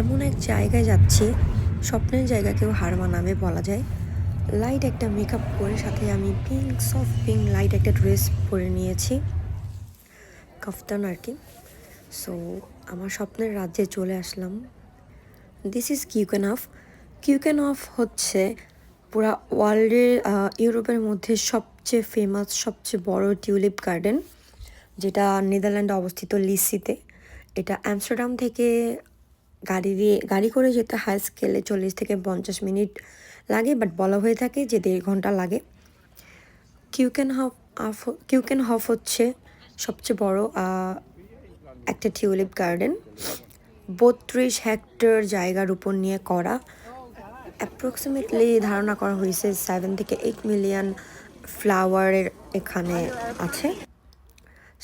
এমন এক জায়গায় যাচ্ছি, স্বপ্নের জায়গাকেও হার মানাবে বলা যায়। লাইট একটা মেকআপ করে সাথে আমি পিঙ্ক সফট পিঙ্ক লাইট একটা ড্রেস পরে নিয়েছি। কাফতান আর কি। সো আমার স্বপ্নের রাজ্যে চলে আসলাম। This is Keukenhof Keukenhof হচ্ছে পুরা ওয়ার্ল্ডের ইউরোপের মধ্যে সবচেয়ে ফেমাস সবচেয়ে বড় টিউলিপ গার্ডেন যেটা নেদারল্যান্ডে অবস্থিত লিসিতে। এটা অ্যামস্টারডাম থেকে গাড়ি দিয়ে, গাড়ি করে যেতে হাই স্কেলে চল্লিশ থেকে পঞ্চাশ মিনিট লাগে বাট বলা হয়ে থাকে যে দেড় ঘণ্টা লাগে। কিউকেন হফ আফ কিউকেন হফ হচ্ছে সবচেয়ে বড় একটা টিউলিপ গার্ডেন। বত্রিশ হেক্টর জায়গার উপর নিয়ে করা। অ্যাপ্রক্সিমেটলি ধারণা করা হয়েছে সেভেন থেকে এইট মিলিয়ন ফ্লাওয়ারের এখানে আছে।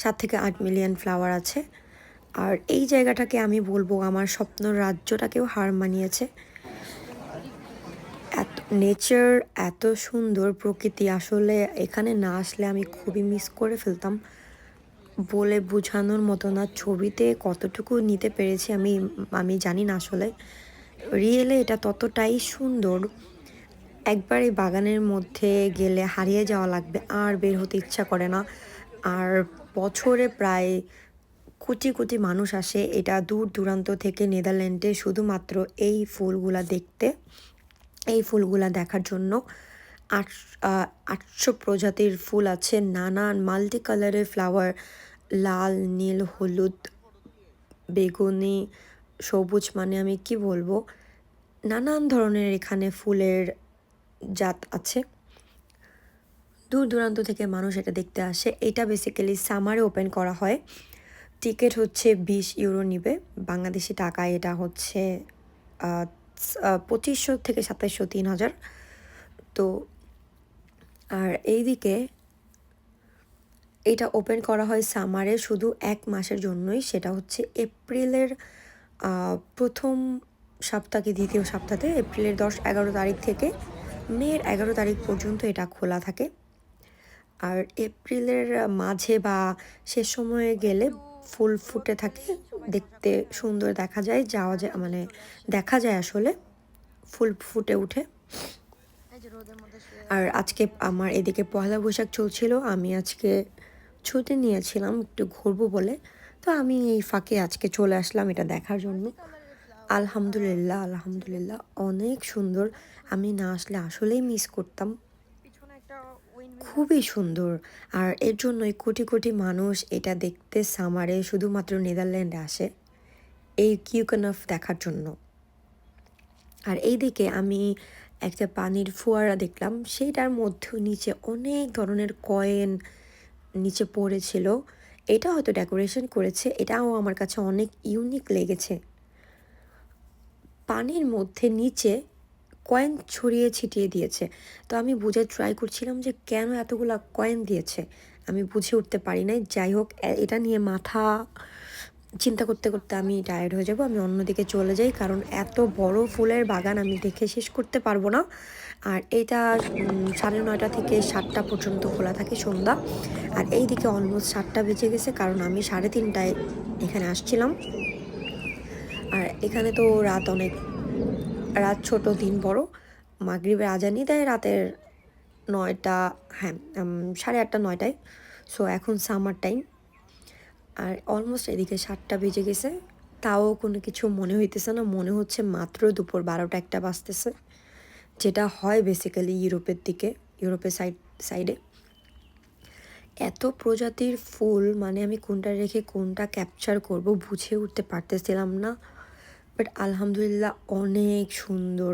সাত থেকে আট মিলিয়ন ফ্লাওয়ার আছে। আর এই জায়গাটাকে আমি বলব আমার স্বপ্ন রাজ্যটাকেও হার মানিয়েছে। এত নেচার এত সুন্দর প্রকৃতি, আসলে এখানে না আসলে আমি খুবই মিস করে ফেলতাম। বলে বোঝানোর মতো না, ছবিতে কতটুকু নিতে পেরেছি আমি আমি জানি না আসলে। রিয়েলে এটা ততটাই সুন্দর, একবার এই বাগানের মধ্যে গেলে হারিয়ে যাওয়া লাগবে, আর বের হতে ইচ্ছা করে না। আর বছরে প্রায় কোটি কোটি মানুষ আসে এটা দূর দূরান্ত থেকে নেদারল্যান্ডে শুধুমাত্র এই ফুলগুলা দেখতে। এই ফুলগুলা দেখার জন্য আট আটশো প্রজাতির ফুল আছে। নানান মাল্টি কালারের ফ্লাওয়ার, লাল, নীল, হলুদ, বেগুনি, সবুজ মানে আমি কি বলব? নানান ধরনের এখানে ফুলের জাত আছে। দূর দূরান্ত থেকে মানুষ এটা দেখতে আসে। এটা বেসিক্যালি সামারে ওপেন করা হয়। টিকিট হচ্ছে বিশ ইউরো নিবে। বাংলাদেশি টাকায় এটা হচ্ছে পঁচিশশো থেকে সাতাইশশো, তিন হাজার। তো আর এইদিকে এটা ওপেন করা হয় সামারে শুধু এক মাসের জন্যই। সেটা হচ্ছে এপ্রিলের প্রথম সপ্তাহ দ্বিতীয় সপ্তাহে এপ্রিলের দশ, এগারো তারিখ থেকে মের এগারো তারিখ পর্যন্ত এটা খোলা থাকে। আর এপ্রিলের মাঝে বা শেষ সময়ে গেলে ফুল ফুটে থাকে, দেখতে সুন্দর দেখা যায়, যাওয়া যায় মানে দেখা যায় আসলে, ফুল ফুটে উঠে। আর আজকে আমার এদিকে পয়লা বৈশাখ চলছিল, আমি আজকে ছুটি নিয়েছিলাম, একটু ঘুরবো বলে। তো আমি এই ফাঁকে আজকে চলে আসলাম এটা দেখার জন্য। আলহামদুলিল্লাহ আলহামদুলিল্লাহ, অনেক সুন্দর। আমি না আসলে আসলেই মিস করতাম। খুবই সুন্দর। আর এর জন্যই কোটি কোটি মানুষ এটা দেখতে সামারে শুধুমাত্র নেদারল্যান্ডে আসে এই কিউকানফ দেখার জন্য। আর এইদিকে আমি একটা পানির ফোয়ারা দেখলাম, সেইটার মধ্যেও নিচে অনেক ধরনের কয়েন নিচে পড়েছিল। এটা হয়তো ডেকোরেশন করেছে, এটাও আমার কাছে অনেক ইউনিক লেগেছে। পানির মধ্যে নিচে কয়েন ছড়িয়ে ছিটিয়ে দিয়েছে। তো আমি বুঝে ট্রাই করছিলাম যে কেন এতগুলা কয়েন দিয়েছে। আমি বুঝে উঠতে পারি নাই। যাই হোক এটা নিয়ে মাথা চিন্তা করতে করতে আমি টায়ার্ড হয়ে যাব। আমি অন্যদিকে চলে যাই, কারণ এত বড় ফুলের বাগান আমি দেখে শেষ করতে পারব না। আর এটা সাড়ে নয়টা থেকে সাতটা পর্যন্ত খোলা থাকে সন্ধ্যা। আর এই দিকে অলমোস্ট সাতটা বেজে গেছে, কারণ আমি সাড়ে তিনটায় এখানে আসছিলাম। আর এখানে তো রাত অনেক রাত ছোট, দিন বড়। মাগরিবের আজানি দেয় রাতের নয়টা হ্যাঁ সাড়ে আটটা, নয়টায়। সো এখন সামার টাইম আর অলমোস্ট এদিকে সাতটা বেজে গেছে। তাও কোনো কিছু মনে হইতেছে না। মনে হচ্ছে মাত্র দুপুর বারোটা একটা বাজতেছে। যেটা হয় বেসিক্যালি ইউরোপের দিকে, ইউরোপের সাইড সাইডে এত প্রজাতির ফুল মানে আমি কোনটা রেখে কোনটা ক্যাপচার করব বুঝে উঠতে পারতেছিলাম না। বাট আলহামদুলিল্লাহ অনেক সুন্দর।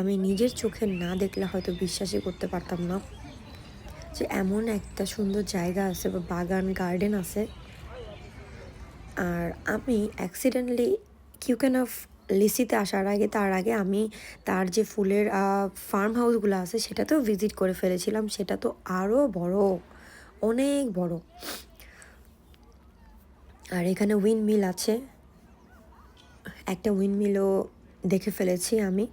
আমি নিজের চোখে না দেখলে হয়তো বিশ্বাসই করতে পারতাম না যে এমন একটা সুন্দর জায়গা আছে বা বাগান গার্ডেন আছে। আর আমি অ্যাক্সিডেন্টলি কিউকেন অফ লিসিতে আসার আগে, তার আগে আমি তার যে ফুলের ফার্ম হাউসগুলো আছে সেটাতেও ভিজিট করে ফেলেছিলাম। সেটা তো আরও বড়, অনেক বড়। আর এখানে উইন্ড মিল আছে। একটা উইন্ড মিলও দেখে ফেলেছি আমি।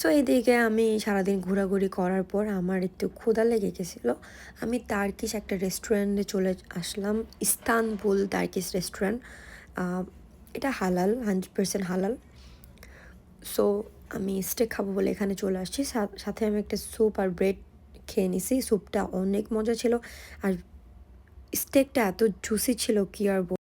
সো এদিকে আমি সারাদিন ঘোরাঘুরি করার পর আমার একটু ক্ষুধা লেগে গেছিল। আমি তার্কিশ একটা রেস্টুরেন্টে চলে আসলাম ইস্তানবুল তার্কিশ রেস্টুরেন্ট এটা হালাল হান্ড্রেড পার্সেন্ট হালাল। সো আমি স্টেক খাব বলে এখানে চলে আসছি। সাথে আমি একটা স্যুপ আর ব্রেড খেয়ে নিছি। স্যুপটা অনেক মজা ছিল। আর স্টেকটা এত জুসি ছিল, কি আর